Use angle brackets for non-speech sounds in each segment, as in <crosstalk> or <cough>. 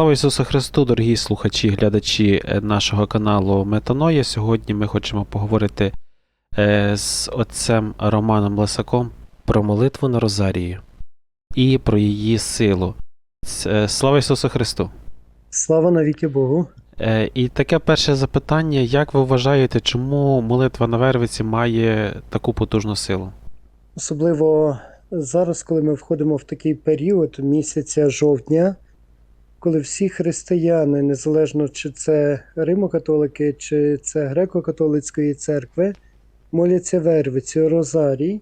Слава Ісусу Христу, дорогі слухачі, і глядачі е, нашого каналу Метаноя. Сьогодні ми хочемо поговорити е, з отцем Романом Лисаком про молитву на Розарії і про її силу. Е, Слава Ісусу Христу! Слава навіки Богу. І таке перше запитання: як ви вважаєте, чому молитва на Вервиці має таку потужну силу? Особливо зараз, коли ми входимо в такий період місяця жовтня, коли всі християни, незалежно чи це Римо-католики, чи це греко-католицької церкви, моляться Вервицю, Розарій.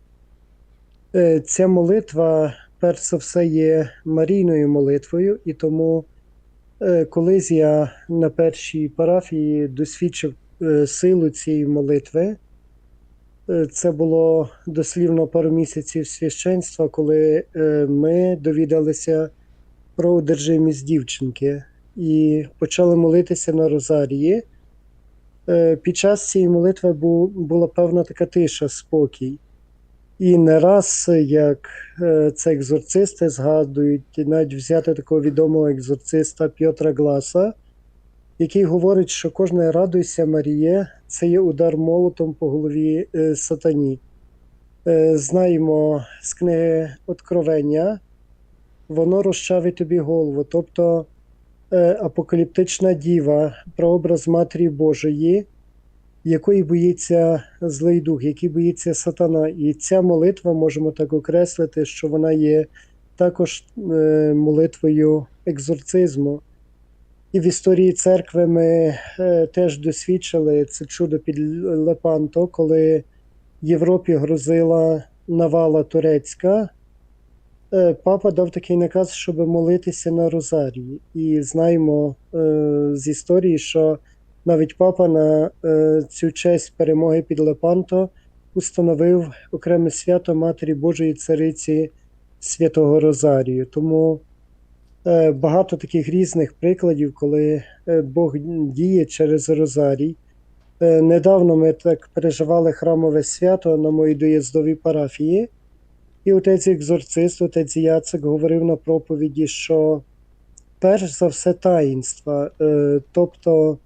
Е, Ця молитва, перш за все, є Марійною молитвою, і тому е, колись я на першій парафії досвідчив е, силу цієї молитви. Це було дослівно пару місяців священства, коли ми довідалися про одержимість дівчинки і почали молитися на Розарії. Е, Під час цієї молитви була певна така тиша, спокій. І не раз, як е, це екзорцисти згадують, навіть взяти такого відомого екзорциста Пьотра Гласа, який говорить, що кожне радуйся Маріє це є удар молотом по голові е, сатані. Знаємо з книги Откровення, воно розчавить тобі голову. Тобто е, апокаліптична діва, прообраз Матері Божої, якої боїться злий дух, який боїться сатана. І ця молитва можемо так окреслити, що вона є також е, молитвою екзорцизму. І в історії церкви ми е, теж досвідчили це чудо під Лепанто, коли Європі грозила навала турецька. Е, Папа дав такий наказ, щоб молитися на Розарії. І знаємо е, з історії, що навіть папа на е, цю честь перемоги під Лепанто установив окреме свято Матері Божої Цариці Святого Розарію. Тому багато таких різних прикладів, коли Бог діє через Розарій. Недавно ми так переживали храмове свято на моїй доїздовій парафії, і отець екзорцист, отець Яцек говорив на проповіді, що перш за все таїнства, е, тобто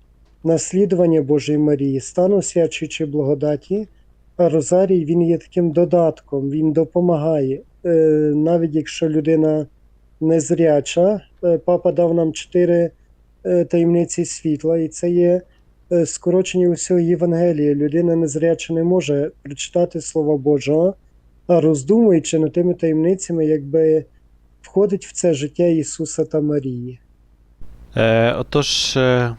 наслідування Божої Марії, стан освячуючи благодаті, а Розарій він є таким додатком, він допомагає. Е, Навіть якщо людина незряча, е, папа дав нам чотири таємниці світла, і це є скорочення усього Євангелія. Людина незряча не може прочитати Слова Божого, роздумуючи над тими таємницями, якби входить в це життя Ісуса та Марії. Е, отож, е,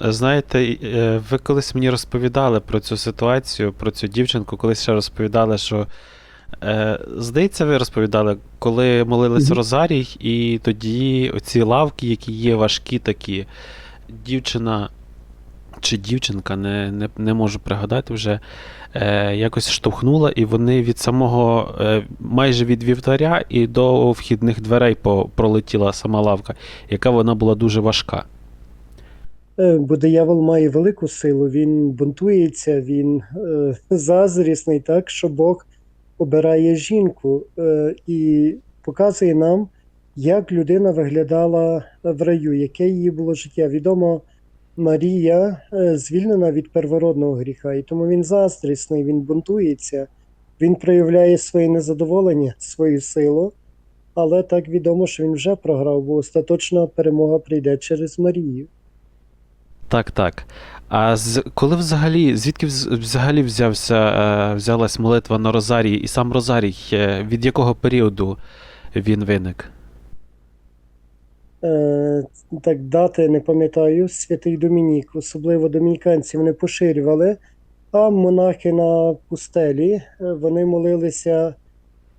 знаєте, е, ви колись мені розповідали про цю ситуацію, про цю дівчинку, колись ще розповідали, що. Е, здається, ви розповідали, коли молились Мгм. Розарій, і тоді оці лавки, які є важкі такі, дівчина чи дівчинка, не, не, не можу пригадати вже, е, якось штовхнула, і вони від самого, е, майже від вівтаря і до вхідних дверей пролетіла сама лавка, яка вона була дуже важка. Е, Бо диявол має велику силу, він бунтується, він е, зазрісний, так що Бог обирає жінку е, і показує нам, як людина виглядала в раю, яке її було життя. Відомо, Марія е, звільнена від первородного гріха, і тому він заздрісний, він бунтується, він проявляє своє незадоволення, свою силу. Але так відомо, що він вже програв, бо остаточна перемога прийде через Марію. Так, так. А з, коли взагалі, звідки вз- взагалі взявся, е, взялась молитва на Розарії, і сам Розарій, е, від якого періоду він виник? Е, так дати не пам'ятаю, святий Домінік, особливо домініканці вони поширювали, а монахи на пустелі е, вони молилися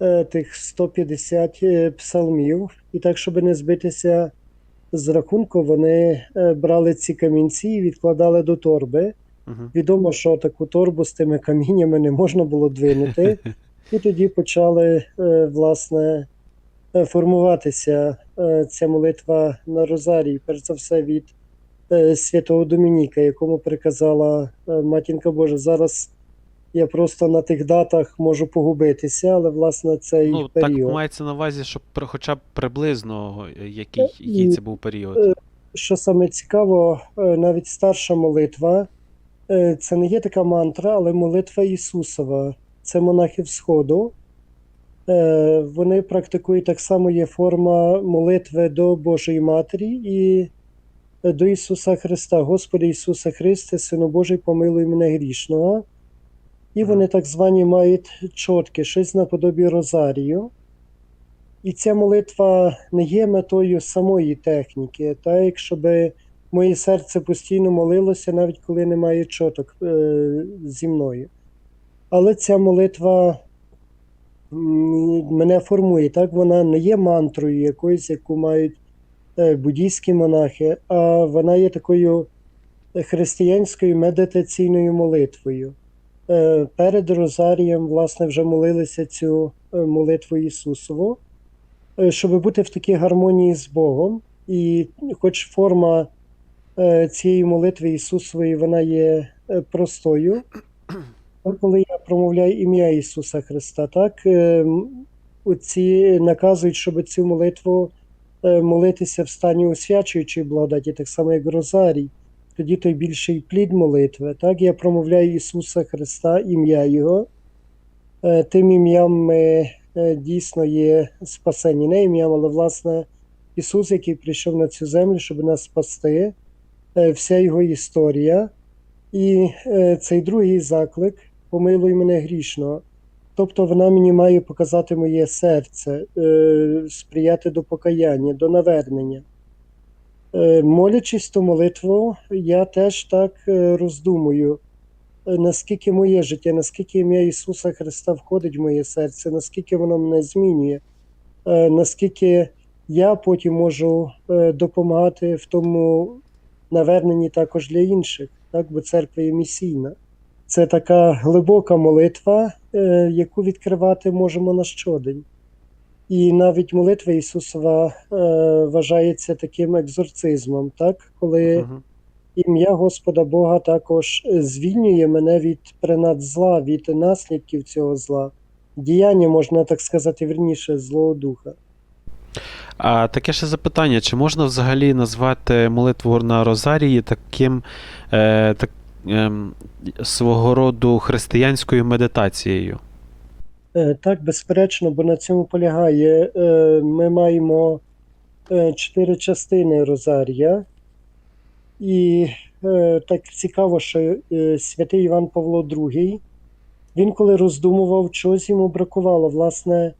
е, тих 150 е, псалмів, і так, щоб не збитися з рахунку, вони брали ці камінці і відкладали до торби. Угу. Відомо, що таку торбу з тими каміннями не можна було двинути. <laughs> І тоді почали власне формуватися е, ця молитва на Розарії, перш за все від е, святого Домініка, якому приказала е, Матінка Божа. Зараз я просто на тих датах можу погубитися, але власне цей Ну, так мається на увазі, що при- хоча б приблизно е, який, Е, який це був період. що саме цікаво, е, навіть старша молитва е, це не є така мантра, але молитва Ісусова. Це монахи Сходу. Е, Вони практикують так само є форма молитви до Божої Матері і до Ісуса Христа. Господи Ісуса Христе, Сину Божий, помилуй мене грішного. І вони так звані мають чотки, щось наподобі Розарію. І ця молитва не є метою самої техніки, так якщо моє серце постійно молилося, навіть коли немає чоток е, зі мною. Але ця молитва мене формує, так вона не є мантрою якоюсь, яку мають е, буддійські монахи, а вона є такою християнською медитаційною молитвою. Е, Перед Розарієм, власне, вже молилися цю е, молитву Ісусову, е, щоб бути в такій гармонії з Богом. І хоч форма е, цієї молитви Ісусової вона є е, простою, коли я промовляю ім'я Ісуса Христа, так е, оці наказують, щоб цю молитву е, молитися в стані освячуючої благодаті, так само як Розарій. Тоді той більший плід молитви. Так, я промовляю Ісуса Христа, ім'я Його. Е, Тим ім'ям ми е, дійсно є спасені. Не ім'ям, але власне Ісус, який прийшов на цю землю, щоб нас спасти, вся його історія. І цей другий заклик помилуй мене грішного. Тобто вона мені має показати моє серце, е, сприяти до покаяння, до навернення. Е, Молячись ту молитву, я теж так е, роздумую, е, наскільки моє життя, наскільки ім'я Ісуса Христа входить в моє серце, наскільки воно мене змінює, е, наскільки я потім можу е, допомагати в тому наверненні також для інших, так? бо церква є місійна. Це така глибока молитва, е, яку відкривати можемо на щодень. І навіть молитва Ісусова е, вважається таким екзорцизмом, так? коли Мгм. ім'я Господа Бога також звільнює мене від принад зла, від наслідків цього зла. Діяння, можна так сказати, вірніше, злого духа. А таке ще запитання: чи можна взагалі назвати молитву на Розарії таким е, так, ем, свого роду християнською медитацією? Е, Так, безперечно, бо на цьому полягає. Е, Ми маємо е, чотири частини Розарія. І так цікаво, що святий Іван Павло II, він коли роздумував, чогось йому бракувало, власне,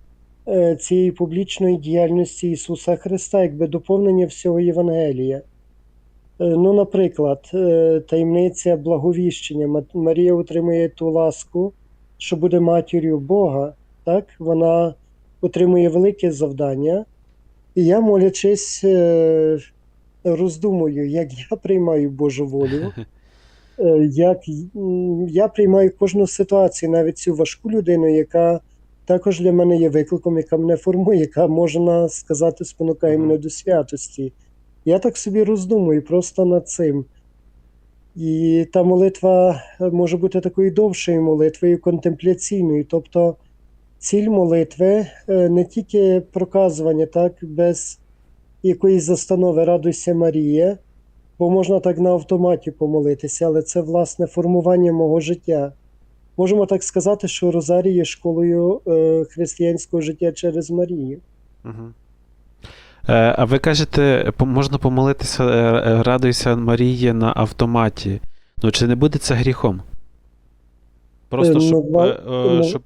цієї публічної діяльності Ісуса Христа, якби доповнення всього Євангелія. Е, Ну, наприклад, е, таємниця благовіщення. Ма- Марія отримує ту ласку, що буде матір'ю Бога, так? Вона отримує велике завдання. І я, молячись, е, роздумую, як я приймаю Божу волю, <laughs> як я приймаю кожну ситуацію, навіть цю важку людину, яка також для мене є викликом, яка мене формує, яка можна сказати, спонукає мене до святості. Я так собі роздумую просто над цим. І та молитва е, може бути такою довшою молитвою, контемпляційною. Тобто ціль молитви е, не тільки проказування, так, без якоїсь застанови радуйся Марія, бо можна так на автоматі помолитися, але це власне формування мого життя. Можемо так сказати, що Розарій є школою е, християнського життя через Марію. Угу. Е, а ви кажете, можна помолитися е, е, радуйся Марії на автоматі. Ну, чи не буде це гріхом? Просто щоб, ну- щоб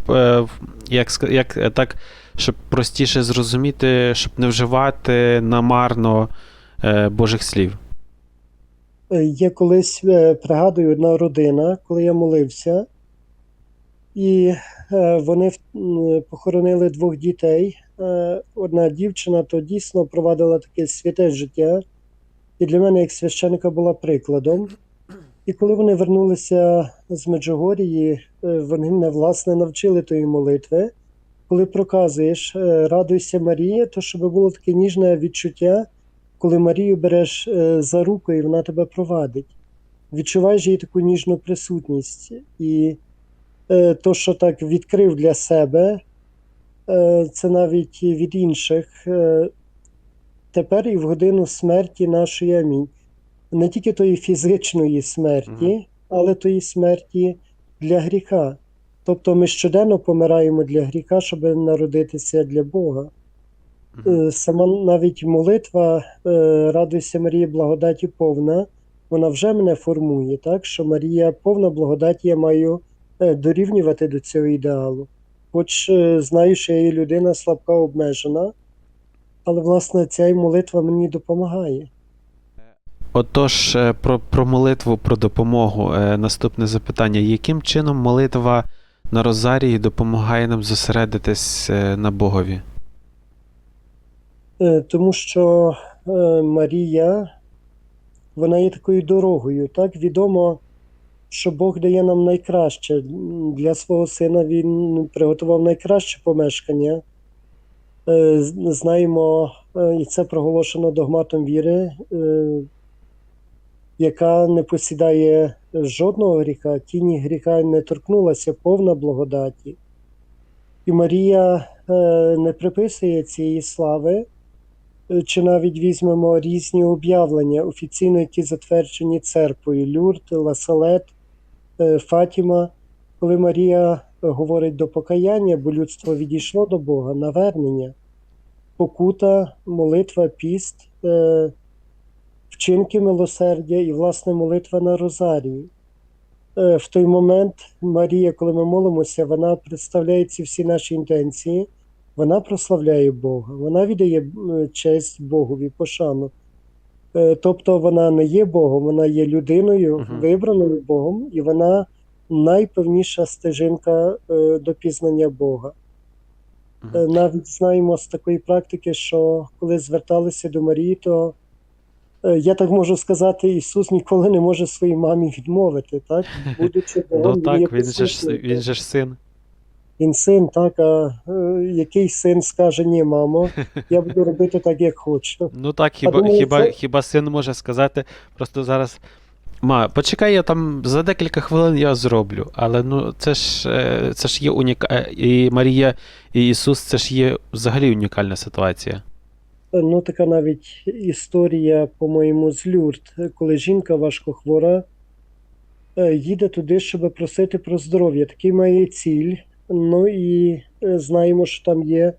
як, як так, щоб простіше зрозуміти, щоб не вживати намарно Божих слів. Я колись пригадую одна родина, коли я молився, і вони похоронили двох дітей. Е, Одна дівчина то дійсно провадила таке святе життя, і для мене, як священика, була прикладом. І коли вони вернулися з Меджугорії, е, вони мене власне навчили тої молитви. Коли проказуєш е, радуйся Марія, то щоб було таке ніжне відчуття, коли Марію береш за руку і вона тебе провадить. Відчуваєш її таку ніжну присутність. І то, що так відкрив для себе, це навіть від інших. Е, тепер і в годину смерті нашої амінь. Не тільки тої фізичної смерті, але тої смерті для гріха. Тобто ми щоденно помираємо для гріха, щоб народитися для Бога. Е, Сама навіть молитва е, Радуйся Марія, благодаті повна, вона вже мене формує, так? що Марія повна благодаті, я маю е, дорівнювати до цього ідеалу. Хоч е, знаю, що я є людина слабка обмежена, але власне ця молитва мені допомагає. Отож, е, про, про молитву про допомогу. Е, Наступне запитання: яким чином молитва на Розарії допомагає нам зосередитись на Богові? Тому що Марія, вона є такою дорогою. Так відомо, що Бог дає нам найкраще. Для свого сина він приготував найкраще помешкання. Е, Знаємо, е, і це проголошено догматом віри, е, яка не посідає жодного гріха, тіні гріха не торкнулася повна благодаті. І Марія не приписує цієї слави, чи навіть візьмемо різні об'явлення, офіційно, які затверджені церквою: Люрд, Ласалет, Фатіма, коли Марія говорить до покаяння, бо людство відійшло до Бога, навернення, покута, молитва, піст, е, вчинки милосердя і, власне, молитва на Розарії. Е, В той момент Марія, коли ми молимося, вона представляє ці всі наші інтенції, вона прославляє Бога, вона віддає е, честь Богові, пошану. Е, Тобто вона не є Богом, вона є людиною, Мгм. вибраною Богом, і вона найпевніша стежинка е, до пізнання Бога. Мгм. Е, Навіть знаємо з такої практики, що коли зверталися до Марії, то я так можу сказати, Ісус ніколи не може своїй мамі відмовити, так? <laughs> Будучи Богом, Ну він є так, він же ж він же ж син. Він син, так, а е, який син скаже, ні, мамо, <laughs> я буду робити так, як хочу. Ну так, хіба, думаю, хіба, це- хіба син може сказати просто зараз. Ма, почекай, я там за декілька хвилин я зроблю. Але ну це ж е, це ж є уніка... е, І Марія, і Ісус це ж є взагалі унікальна ситуація. Е, Ну, така навіть історія, по-моєму, з Люрд, коли жінка важкохвора е, їде туди, щоб просити про здоров'я. Такий має ціль. Ну і е, знаємо, що там є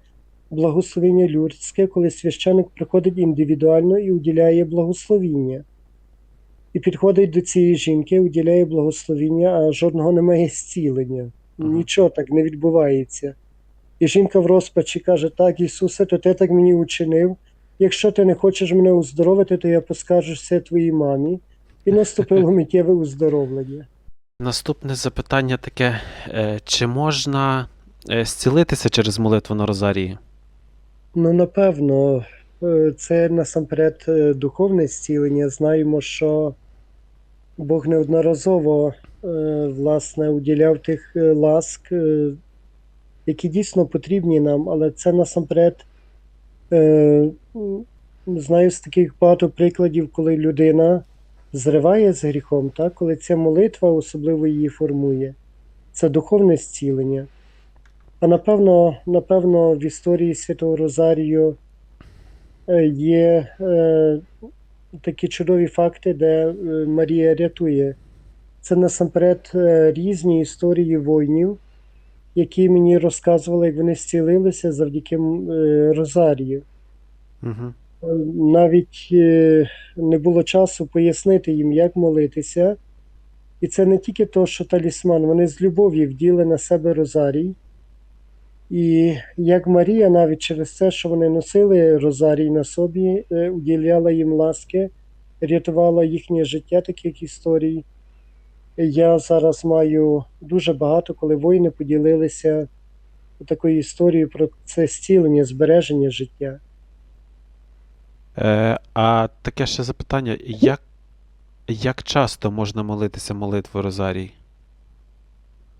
благословення люрдське, коли священик приходить індивідуально і уділяє благословіння. І підходить до цієї жінки, уділяє благословіння, а жодного немає зцілення. Нічого так не відбувається. І жінка в розпачі каже: Так, Ісусе, то ти так мені учинив. Якщо ти не хочеш мене уздоровити, то я поскаржуся твоїй мамі. І наступило <laughs> миттєве уздоровлення. Наступне запитання таке: е, чи можна е, зцілитися через молитву на Розарії? Ну, напевно, е, це насамперед духовне зцілення. Знаємо, що Бог неодноразово власне уділяв тих ласк, які дійсно потрібні нам, але це насамперед знаю з таких багато прикладів, коли людина зриває з гріхом, так? коли ця молитва особливо її формує. Це духовне зцілення. А напевно, напевно, в історії Святого Розарію е, є е, такі чудові факти, де е, Марія рятує. Це насамперед е, різні історії воїнів, які мені розказували, як вони зцілилися завдяки Розарію. Угу. Навіть е, не було часу пояснити їм, як молитися. І це не тільки то, що талісман, вони з любов'ю вділи на себе розарій. І як Марія, навіть через це, що вони носили розарій на собі, е, уділяла їм ласки, рятувала їхнє життя, таких історій. Я зараз маю дуже багато, коли воїни поділилися такою історією про це зцілення, збереження життя. Е, а таке ще запитання: як, як часто можна молитися молитву Розарії?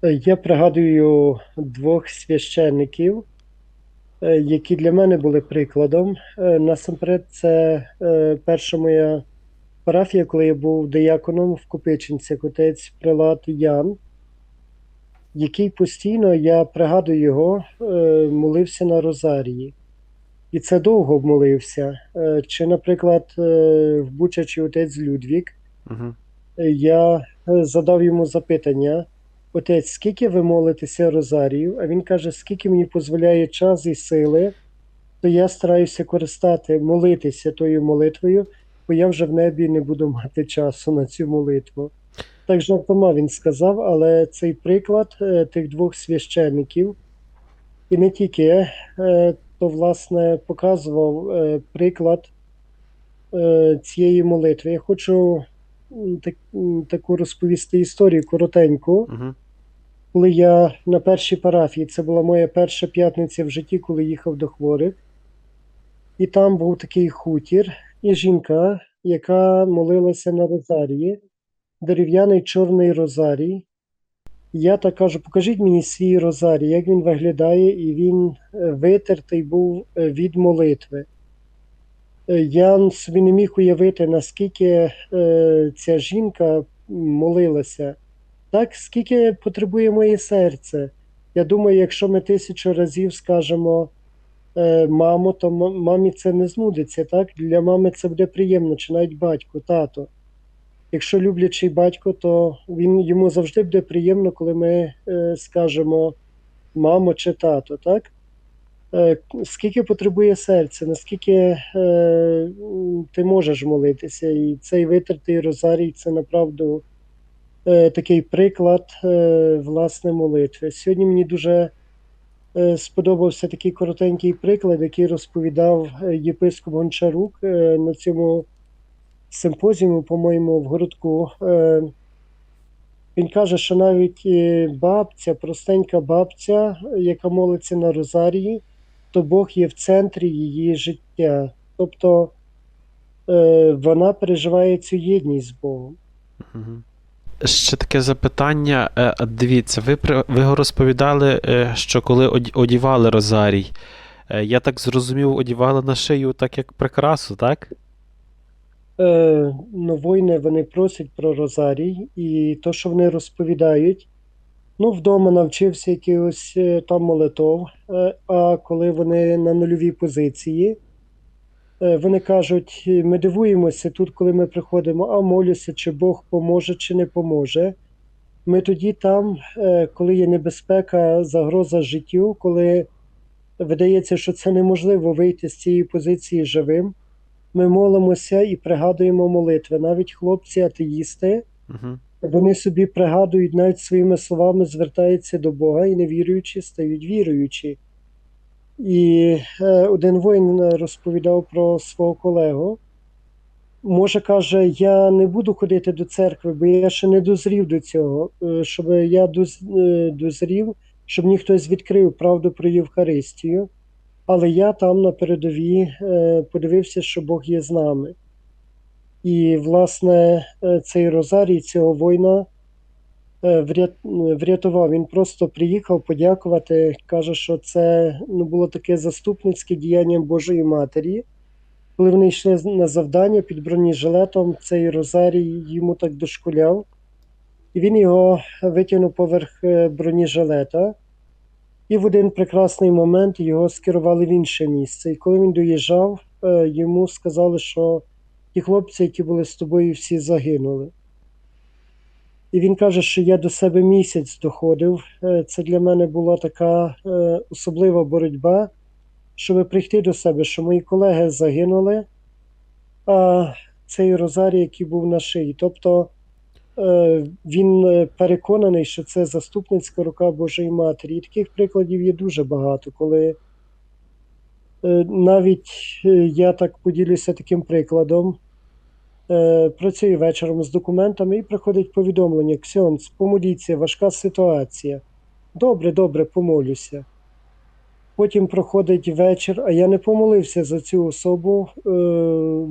Е, Я пригадую двох священників, е, які для мене були прикладом. Насамперед, це перша моя парафія, коли я був дияконом в Копичинцях, отець Прилат Ян, який постійно, я пригадую його, молився на Розарії. І це довго молився. Е, Чи, наприклад, е, в Бучачі отець Людвік, Угу. я задав йому запитання: Отець, скільки ви молитеся Розарію? А він каже, скільки мені дозволяє час і сили, то я стараюся користати, молитися тою молитвою, бо я вже в небі не буду мати часу на цю молитву. Так жартома він сказав, але цей приклад тих двох священників, і не тільки, то власне показував е, приклад е, цієї молитви. Я хочу так, таку розповісти історію коротеньку. Угу. Коли я на першій парафії, це була моя перша п'ятниця в житті, коли їхав до хворих. І там був такий хутір, і жінка, яка молилася на розарії, дерев'яний чорний розарій. Я так кажу, покажіть мені свій розарій, як він виглядає, і він е, витертий був е, від молитви. Е, Я собі не міг уявити, наскільки ця жінка молилася. Так, скільки потребує моє серце. Я думаю, якщо ми тисячу разів скажемо мамо, то мамі це не знудиться. Так? Для мами це буде приємно, чи навіть батько, тато. Якщо люблячий батько, то він йому завжди буде приємно, коли ми е, скажемо мамо чи тато. Так? Е, скільки потребує серце, наскільки е, ти можеш молитися, і цей витертий розарій це направду е, такий приклад е, власне молитви. Сьогодні мені дуже е, сподобався такий коротенький приклад, який розповідав е, єпископ Гончарук е, на цьому симпозіумі, по-моєму, в городку. Е, він каже, що навіть е, бабця, простенька бабця, яка молиться на Розарії, то Бог є в центрі її життя. Тобто е, вона переживає цю єдність з Богом. Ще таке запитання. Дивіться, ви, ви розповідали, що коли одівали розарій, я так зрозумів, одівали на шию так як прикрасу, так? Е, воїни вони просять про Розарій, і то, що вони розповідають, ну, вдома навчився якихось е, там молитов, е, а коли вони на нульовій позиції, е, вони кажуть, ми дивуємося тут, коли ми приходимо, а молюся, чи Бог поможе, чи не поможе. Ми тоді там, коли є небезпека, загроза життю, коли видається, що це неможливо вийти з цієї позиції живим, ми молимося і пригадуємо молитви. Навіть хлопці, атеїсти, Угу. вони собі пригадують, навіть своїми словами звертаються до Бога і невіруючі стають віруючі. І е, один воїн розповідав про свого колегу. Може, каже, я не буду ходити до церкви, бо я ще не дозрів до цього, е, щоб я доз- е, дозрів, щоб мені хтось відкрив правду про Євхаристію. Але я там на передовій е, подивився, що Бог є з нами. І, власне, е, цей розарій цього воїна е, врятував. Він просто приїхав подякувати. Каже, що це ну, було таке заступницьке діяння Божої Матері. Коли вони йшли на завдання під бронежилетом, цей розарій йому так дошкуляв. І він його витягнув поверх бронежилета. І в один прекрасний момент його скерували в інше місце. І коли він доїжджав, е, йому сказали, що ті хлопці, які були з тобою, всі загинули. І він каже, що я до себе місяць доходив. Е, Це для мене була така е, особлива боротьба, щоб прийти до себе, що мої колеги загинули, а цей розарій, який був на шиї. Тобто він е, переконаний, що це заступницька рука Божої Матері. І таких прикладів є дуже багато, коли е, навіть е, я так поділюся таким прикладом. Е, Працюю вечором з документами і приходить повідомлення: Ксьонц, помоліться, важка ситуація. Добре, добре, помолюся. Потім проходить вечір, а я не помолився за цю особу. Е,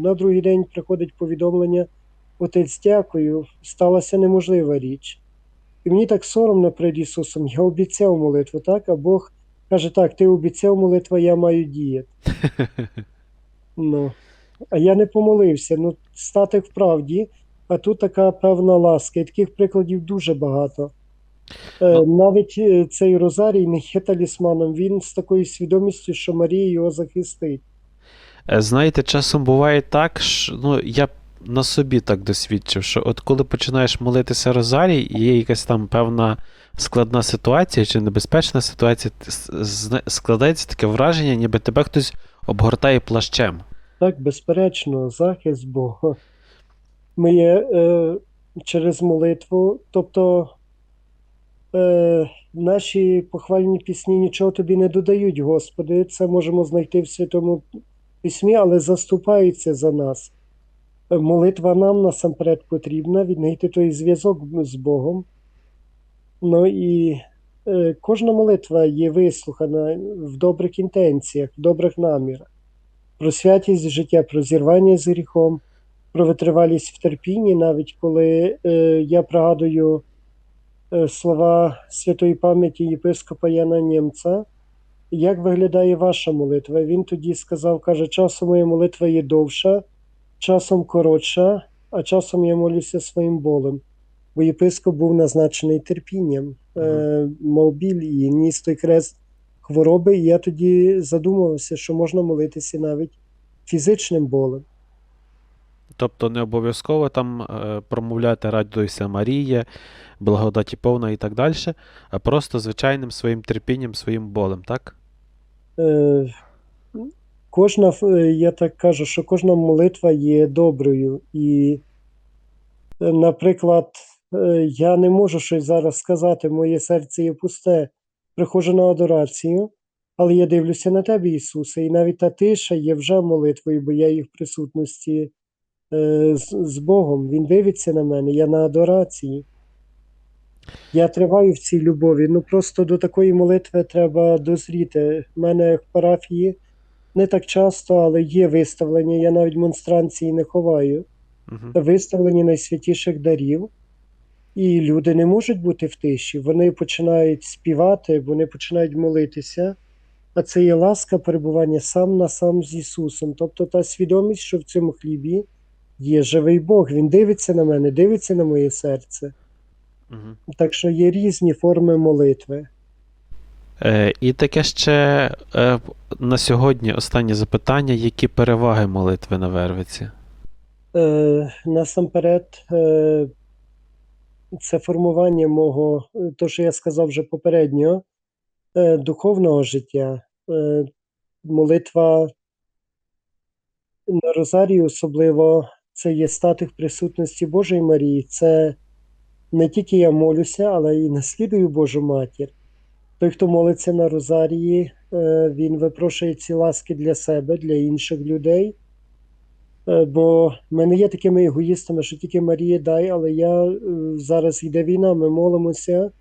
На другий день приходить повідомлення: Отець, дякую, сталася неможлива річ. І мені так соромно перед Ісусом. Я обіцяв молитву, так? А Бог каже: так, ти обіцяв молитву, я маю діяти. <laughs> Ну, а я не помолився. Ну, стати в правді, а тут така певна ласка. І таких прикладів дуже багато. Е, Ну. навіть е, цей Розарій не є талісманом, він з такою свідомістю, що Марія його захистить. Е, Знаєте, часом буває так, що ну, я на собі так досвідчив, що от коли починаєш молитися Розарій, і є якась там певна складна ситуація чи небезпечна ситуація, складається таке враження, ніби тебе хтось обгортає плащем. Так, безперечно, захист Бога. <laughs> Ми є е, через молитву, тобто е, наші похвальні пісні нічого тобі не додають, Господи. Це можемо знайти в Святому Письмі, але заступаються за нас. Молитва нам насамперед потрібна, віднайти той зв'язок з Богом. Ну і е, кожна молитва є вислухана в добрих інтенціях, в добрих намірах про святість життя, про зірвання з гріхом, про витривалість в терпінні, навіть коли е, я пригадую е, слова святої пам'яті єпископа Яна Німца, як виглядає ваша молитва? Він тоді сказав, каже, часом моя молитва є довша, часом коротша, а часом я молюся своїм болем. Бо єпископ був назначений терпінням, е, мав біль і ніс той крест хвороби, і я тоді задумався, що можна молитися навіть фізичним болем. Тобто не обов'язково там е, промовляти радуйся Марія, благодаті повна і так далі, а просто звичайним своїм терпінням, своїм болем, так? Е, кожна, е, я так кажу, що кожна молитва є доброю. І, е, наприклад, е, я не можу щось зараз сказати, моє серце є пусте, приходжу на адорацію, але я дивлюся на тебе, Ісусе, і навіть та тиша є вже молитвою, бо я є в присутності з Богом. Він дивиться на мене, я на адорації. Я триваю в цій любові. Ну просто до такої молитви треба дозріти. У мене в парафії не так часто, але є виставлення. Я навіть монстранції не ховаю. Угу. Виставлення найсвятіших дарів. І люди не можуть бути в тиші. Вони починають співати, вони починають молитися. А це є ласка перебування сам на сам з Ісусом. Тобто та свідомість, що в цьому хлібі є живий Бог. Він дивиться на мене, дивиться на моє серце. Угу. Так що є різні форми молитви. Е, і таке ще е, на сьогодні останнє запитання: які переваги молитви на Вервиці? Е, насамперед, це формування мого, то, що я сказав вже попередньо, духовного життя. Молитва на Розарії особливо це є стати в присутності Божої Марії. Це не тільки я молюся, але і наслідую Божу матір. Той, хто молиться на Розарії, е, він випрошує ці ласки для себе, для інших людей. Е, Бо ми не є такими егоїстами, що тільки Марія дай, але я е, зараз йде війна, ми молимося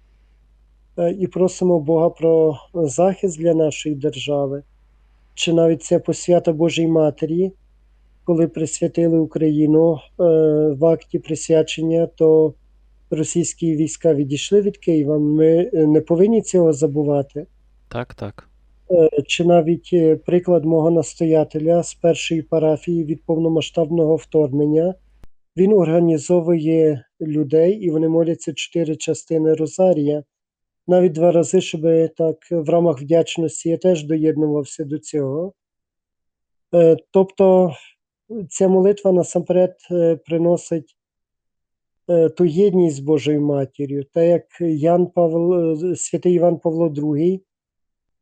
і просимо Бога про захист для нашої держави, чи навіть це посвята Божій Матері, коли присвятили Україну в акті присвячення, то російські війська відійшли від Києва. Ми е, не повинні цього забувати. Так, так. Е, Чи навіть е, приклад мого настоятеля з першої парафії від повномасштабного вторгнення. Він організовує людей, і вони моляться чотири частини Розарія. Навіть два рази, щоб так в рамах вдячності я теж доєднувався до цього. Тобто ця молитва насамперед приносить ту єдність з Божою матір'ю, та як Ян Павло, е, святий Іван Павло II,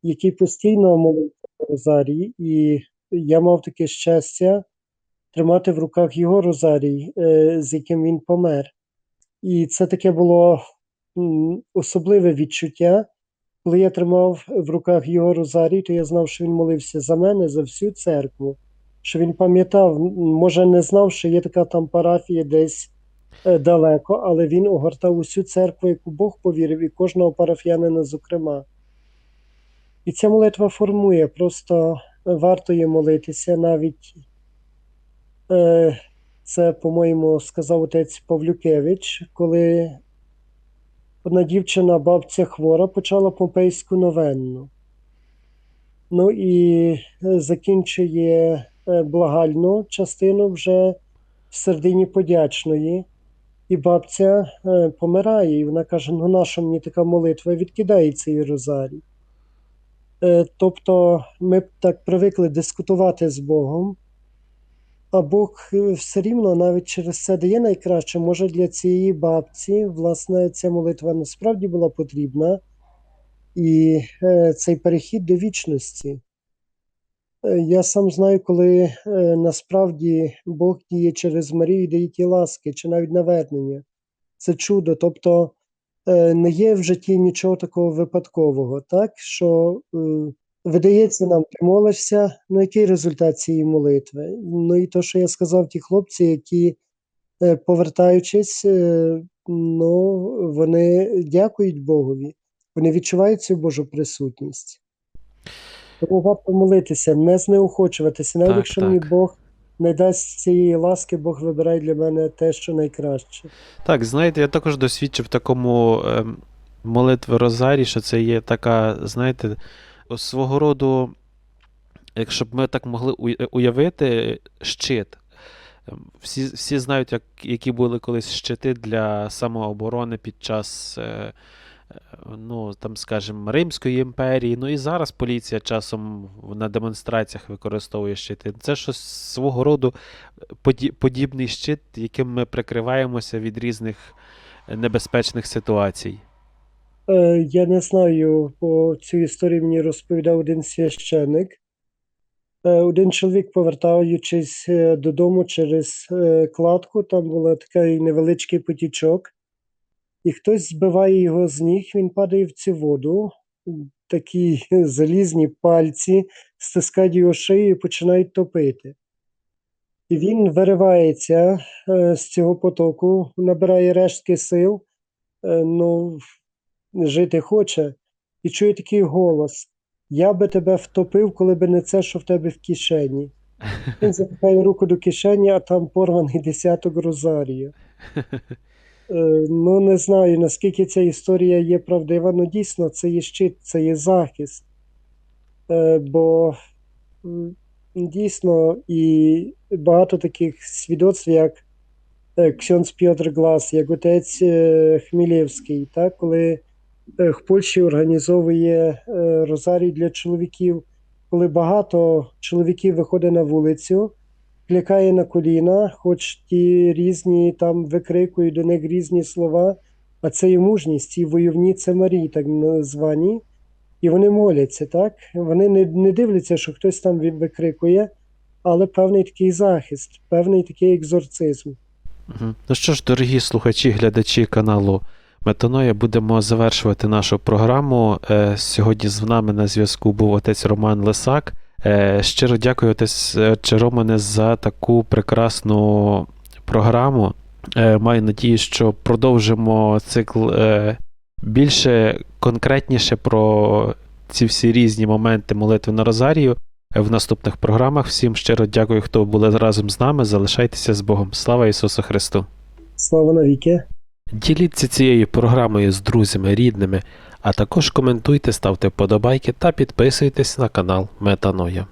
який постійно молився в Розарії, і я мав таке щастя тримати в руках його Розарій, е, з яким він помер. І це таке було особливе відчуття. Коли я тримав в руках його Розарій, то я знав, що він молився за мене, за всю церкву, що він пам'ятав, може, не знав, що є така там парафія десь е, далеко, але він огортав усю церкву, яку Бог повірив, і кожного парафіянина, зокрема. І ця молитва формує, просто варто є молитися навіть. Е, це, по-моєму, сказав отець Павлюкевич, коли одна дівчина, бабця хвора, почала помпейську новенну. Ну і е, закінчує е, благальну частину вже в середині подячної. І бабця е, помирає, і вона каже: ну наша мені така молитва, відкидає цей розарій. Е, Тобто ми так привикли дискутувати з Богом, а Бог е, все рівно навіть через це дає найкраще. Може, для цієї бабці, власне, ця молитва насправді була потрібна, і е, цей перехід до вічності. Е, Я сам знаю, коли е, насправді Бог діє через Марію, дає ті ласки, чи навіть навернення. Це чудо. Тобто е, не є в житті нічого такого випадкового, так? Що видається нам, ти молишся, ну який результат цієї молитви? Ну і то, що я сказав, ті хлопці, які, повертаючись, ну, вони дякують Богові, вони відчувають цю Божу присутність. Тому варто молитися, не знеохочуватися. Навіть Так, якщо мені. Бог не дасть цієї ласки, Бог вибирає для мене те, що найкраще. Так, знаєте, я також досвідчив такому ем, молитви Розарі, що це є така, знаєте, свого роду, якщо б ми так могли уявити, щит. Ем, Всі, всі знають, як, які були колись щити для самооборони під час, е, е, ну, там, скажімо, Римської імперії. Ну і зараз поліція часом на демонстраціях використовує щити. Це щось свого роду подібний щит, яким ми прикриваємося від різних е, небезпечних ситуацій. Е, я не знаю, бо цю історію мені розповідав один священник. Е, один чоловік, повертаючись е, додому через е, кладку, там був такий невеличкий потічок, і хтось збиває його з ніг, він падає в цю воду. Такі <laughs> залізні пальці стискають його шию і починають топити. І він виривається е, з цього потоку, набирає рештки сил, е, ну, жити хоче, і чує такий голос: Я би тебе втопив, коли би не це, що в тебе в кишені. <laughs> Він запихає руку до кишені, а там порваний десяток розарію. <laughs> Е, Ну, не знаю, наскільки ця історія є правдива. Ну, дійсно, це є щит, це є захист. Е, Бо дійсно і багато таких свідоцтв, як е, Ксьонц Пьотр Глас, як отець Хмілєвський, так, коли в Польщі організовує розарій для чоловіків, коли багато чоловіків виходить на вулицю, клякає на коліна, хоч ті різні там викрикують до них різні слова, а це є мужність, ці це Марії, так звані, і вони моляться, так? Вони не, не дивляться, що хтось там викрикує, але певний такий захист, певний такий екзорцизм. Мгм. Ну що ж, дорогі слухачі, глядачі каналу Метаноя, будемо завершувати нашу програму. Е, Сьогодні з нами на зв'язку був отець Роман Лисак. Е, Щиро дякую, отець е, Романе, за таку прекрасну програму. Е, Маю надію, що продовжимо цикл більше конкретніше про ці всі різні моменти молитви на Розарію в наступних програмах. Всім щиро дякую, хто були разом з нами. Залишайтеся з Богом. Слава Ісусу Христу! Слава навіки! Діліться цією програмою з друзями, рідними, а також коментуйте, ставте вподобайки та підписуйтесь на канал Метаноя.